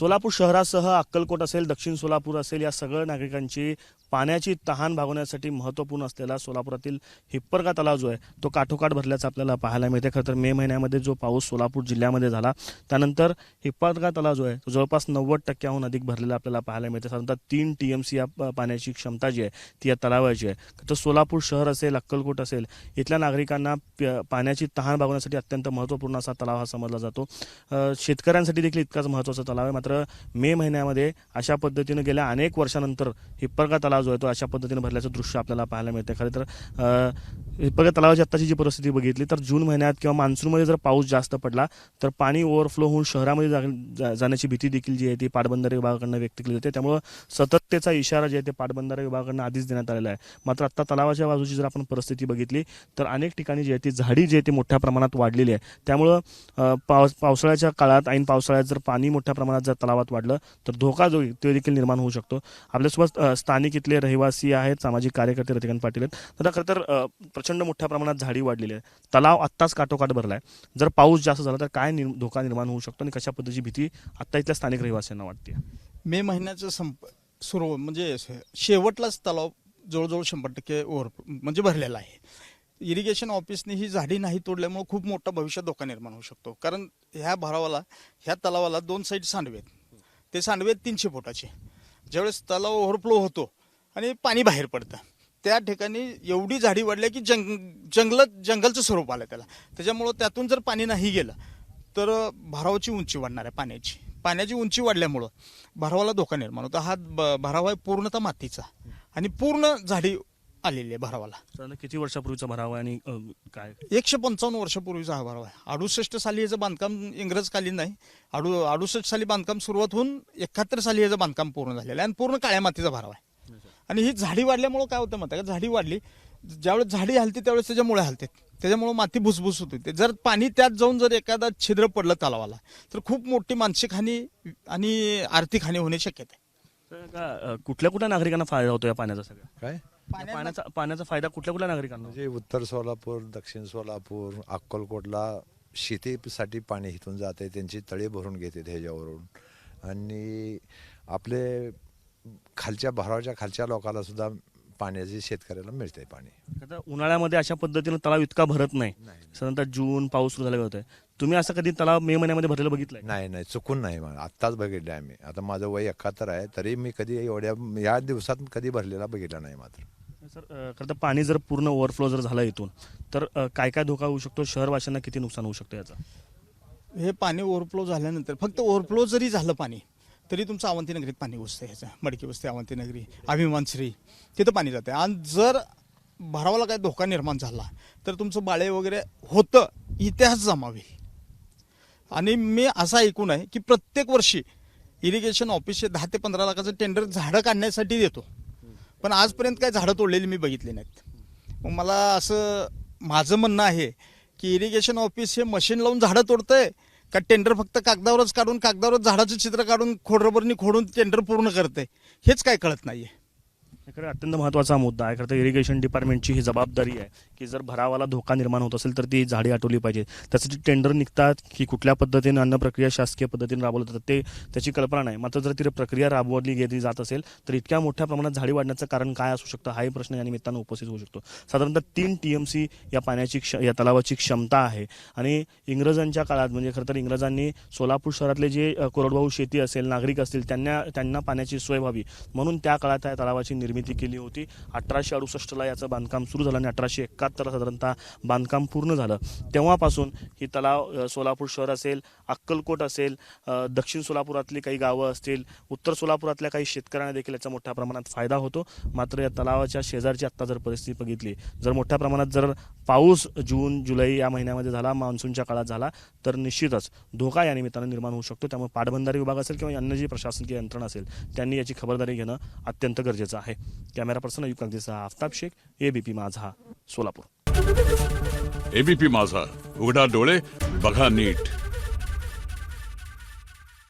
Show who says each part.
Speaker 1: सोलापूर शहरासह अक्कलकोट असेल दक्षिण सोलापूर असेल या सगळ्या नागरिकांची पाण्याची तहान भागवण्यासाठी महत्त्वपूर्ण असलेला सोलापुरातील हिप्परगा तलाव जो आहे तो काठोकाठ भरल्याचा आपल्याला पाहायला मिळते खरं तर मे महिन्यामध्ये जो पाऊस सोलापूर जिल्ह्यामध्ये झाला त्यानंतर हिप्परगा तलाव जो आहे तो जवळपास नव्वद टक्क्याहून अधिक भरलेला आपल्याला पाहायला मिळते साधारणतः तीन टी एम सी या पाण्याची क्षमता जी आहे ती या तलावाची आहे. तर सोलापूर शहर असेल अक्कलकोट असेल इथल्या नागरिकांना प- पाण्याची तहान भागवण्यासाठी अत्यंत महत्त्वपूर्ण असा तलाव हा समजला जातो. शेतकऱ्यांसाठी देखील इतकाच महत्त्वाचा तलाव आहे. मात्र मे महिन्यामध्ये अशा पद्धतीनं गेल्या अनेक वर्षानंतर हिप्परगा तलाव जो आहे तो अशा पद्धतीनं भरल्याचं दृश्य आपल्याला पाहायला मिळतं खरं तर हिप्परगा तलावाची आत्ताची जी परिस्थिती बघितली तर जून महिन्यात किंवा मान्सूनमध्ये जर पाऊस जास्त पडला तर पाणी ओव्हरफ्लो होऊन शहरामध्ये जा- जा- जाण्याची भीती देखील जी आहे ती पाटबंधारे विभागाकडनं व्यक्त केली जाते. त्यामुळं सतततेचा इशारा जे आहे ते पाटबंधारे विभागाकडनं आधीच देण्यात आलेला आहे. मात्र आत्ता तलावाच्या बाजूची जर आपण परिस्थिती बघितली तर अनेक ठिकाणी जी आहे ती झाडी जी आहे ती मोठ्या प्रमाणात वाढलेली आहे. त्यामुळं पावसाळ्याच्या काळात ऐन पावसाळ्यात जर पाणी मोठ्या प्रमाणात जर तलावात वाढलं तर धोका जो ते तो देखील निर्माण होऊ शकतो. आपल्यासोबत स्थानिक इथले रहिवासी आहेत सामाजिक कार्यकर्ते रतिकांत पाटील आहेत. तर खरं तर प्रचंड मोठ्या प्रमाणात झाडी वाढलेली आहे. तलाव आत्ताच काठोकाठ भरला आहे जर पाऊस जास्त झाला तर काय निर- धोका निर्माण होऊ शकतो आणि कशा पद्धतीची भीती आत्ता इथल्या स्थानिक रहिवाशांना वाटते?
Speaker 2: मे महिन्याचं संप सुरू म्हणजे शेवटलाच तलाव जवळजवळ शंभर टक्के ओव्हर म्हणजे भरलेला आहे. इरिगेशन ऑफिसने ही झाडी नाही तोडल्यामुळे खूप मोठा भविष्यात धोका निर्माण होऊ शकतो. कारण ह्या भरावाला ह्या तलावाला दोन साईड सांडवे आहेत. ते सांडवे आहेत तीनशे फुटाचे. ज्यावेळेस तलाव ओव्हरफ्लो होतो आणि पाणी बाहेर पडतं त्या ठिकाणी एवढी झाडी वाढल्या की जंग जंगल जंगलचं स्वरूप आलं त्याला. त्याच्यामुळं त्यातून जर पाणी नाही गेलं तर भरावाची उंची वाढणार आहे पाण्याची. पाण्याची उंची वाढल्यामुळं भरावाला धोका निर्माण होतो. हा ब- भराव आहे पूर्णतः मातीचा. आणि पूर्ण झाडी आलेली आहे भरावाला.
Speaker 1: साधारण किती वर्षापूर्वीचा भरावा आहे आणि अ, काय?
Speaker 2: एकशे पंचावन्न वर्षापूर्वीचा हा भरावा आहे. अडुसष्ट साली याचं बांधकाम इंग्रजकालीन नाही. अडु अडुसष्ट साली बांधकाम सुरुवात होऊन एकाहत्तर साली याचं बांधकाम पूर्ण झालेलं आहे आणि पूर्ण काळ्या मातीचा भरावा आहे. आणि ही झाडी वाढल्यामुळं काय होतं माहिती आहे का? झाडी वाढली. ज्यावेळेस झाडी हलते त्यावेळेस त्याच्या मुळे हलते त्याच्यामुळं माती भुसभुस होते. ते जर पाणी त्यात जाऊन जर एखादा छिद्र पडलं तलावाला तर खूप मोठी मानसिक हानी आणि आर्थिक हानी होण्याची शक्यता आहे.
Speaker 1: का, कुठल्या कुठल्या नागरिकांना फायदा होतो या पाण्याचा सगळा?
Speaker 3: काय?
Speaker 1: पाण्याचा पाण्याचा फायदा कुठल्या कुठल्या नागरिकांना?
Speaker 3: म्हणजे उत्तर सोलापूर दक्षिण सोलापूर अक्कलकोटला शेतीसाठी पाणी इथून जाते त्यांची तळे भरून घेते ह्याच्यावरून. आणि आपले खालच्या भरावच्या खालच्या लोकांना सुद्धा पाण्याचे शेतकऱ्याला मिळते पाणी.
Speaker 1: आता उन्हाळ्यामध्ये अशा पद्धतीनं तलाव इतका भरत नाही. साधारणतः जून पाऊस सुरू झाला होतं तुम्ही असं कधी तलाव मे महिन्यामध्ये भरलेलं बघितलंय
Speaker 3: नाही नाही चुकून नाही मला आत्ताच बघितलं आम्ही. आता माझं वय एकाहत्तर आहे तरी मी कधी एवढ्या या दिवसात कधी भरलेला बघितला नाही मात्र.
Speaker 1: सर अ, खरं तर पाणी जर पूर्ण ओव्हरफ्लो जर झालं इथून तर अ, काय काय धोका होऊ शकतो? शहरवाशांना किती नुकसान होऊ शकतं याचा?
Speaker 2: हे पाणी ओव्हरफ्लो झाल्यानंतर फक्त ओव्हरफ्लो जरी झालं पाणी तरी तुमचं अवंती नगरीत पाणी घुसतं ह्याचं मडकी वस्ती अवंती नगरी अभिमानश्री तिथं पाणी जाते आणि जर भरावाला काही धोका निर्माण झाला तर तुमचं बाळे वगैरे होतं इतिहास जमावेल आणि मी असं ऐकून आहे की प्रत्येक वर्षी इरिगेशन ऑफिसचे दहा ते पंधरा लाखाचं टेंडर झाडं काढण्यासाठी देतो. पण आजपर्यंत काय झाडं तोडलेली मी बघितली नाहीत. मग मला असं माझं म्हणणं आहे की इरिगेशन ऑफिस हे मशीन लावून झाडं तोडतंय का टेंडर फक्त कागदावरच काढून कागदावरच झाडाचं चित्र काढून खोडरबरनी खोडून टेंडर पूर्ण करतंय? हेच काय कळत नाही आहे
Speaker 1: खरं अत्यंत महत्त्वाचा मुद्दा आहे. खरं तर इरिगेशन डिपार्टमेंटची ही जबाबदारी आहे की जर भरावाला धोका निर्माण होत असेल तर ती झाडी आटवली पाहिजे. त्यासाठी टेंडर निघतात की कुठल्या पद्धतीने अन्न प्रक्रिया शासकीय पद्धतीने राबवलं जातात ते त्याची कल्पना नाही. मात्र जर ती प्रक्रिया राबवली गेली जात असेल तर इतक्या मोठ्या प्रमाणात झाडी वाढण्याचं कारण काय असू शकतं हाही प्रश्न या निमित्तानं उपस्थित होऊ शकतो. साधारणतः तीन टी एम सी या पाण्याची क्ष या तलावाची क्षमता आहे. आणि इंग्रजांच्या काळात म्हणजे खरं तर इंग्रजांनी सोलापूर शहरातले जे कोरडवाहू शेती असेल नागरिक असतील त्यांना त्यांना पाण्याची सोय व्हावी. म्हणून त्या काळात या तलावाची निर्मिती केली होती. अठराशे अडुसष्टला याचं बांधकाम सुरू झालं आणि अठराशे एकाहत्तरला साधारणतः बांधकाम पूर्ण झालं. तेव्हापासून ही तलाव सोलापूर शहर असेल अक्कलकोट असेल दक्षिण सोलापुरातली काही गावं असतील उत्तर सोलापुरातल्या काही शेतकऱ्यांना देखील याचा मोठ्या प्रमाणात फायदा होतो. मात्र या तलावाच्या शेजारची आत्ता जर परिस्थिती बघितली जर मोठ्या प्रमाणात जर पाऊस जून जुलै या महिन्यामध्ये झाला मान्सूनच्या काळात झाला तर निश्चितच धोका या निमित्तानं निर्माण होऊ शकतो. त्यामुळे पाटबंधारे विभाग असेल किंवा अन्य जी प्रशासकीय यंत्रणा असेल त्यांनी याची खबरदारी घेणं अत्यंत गरजेचं आहे. कॅमेरा पर्सन अयुब कागदीचा आफताब शेख एबीपी माझा सोलापूर.
Speaker 4: एबीपी माझा उघडा डोळे बघा नीट.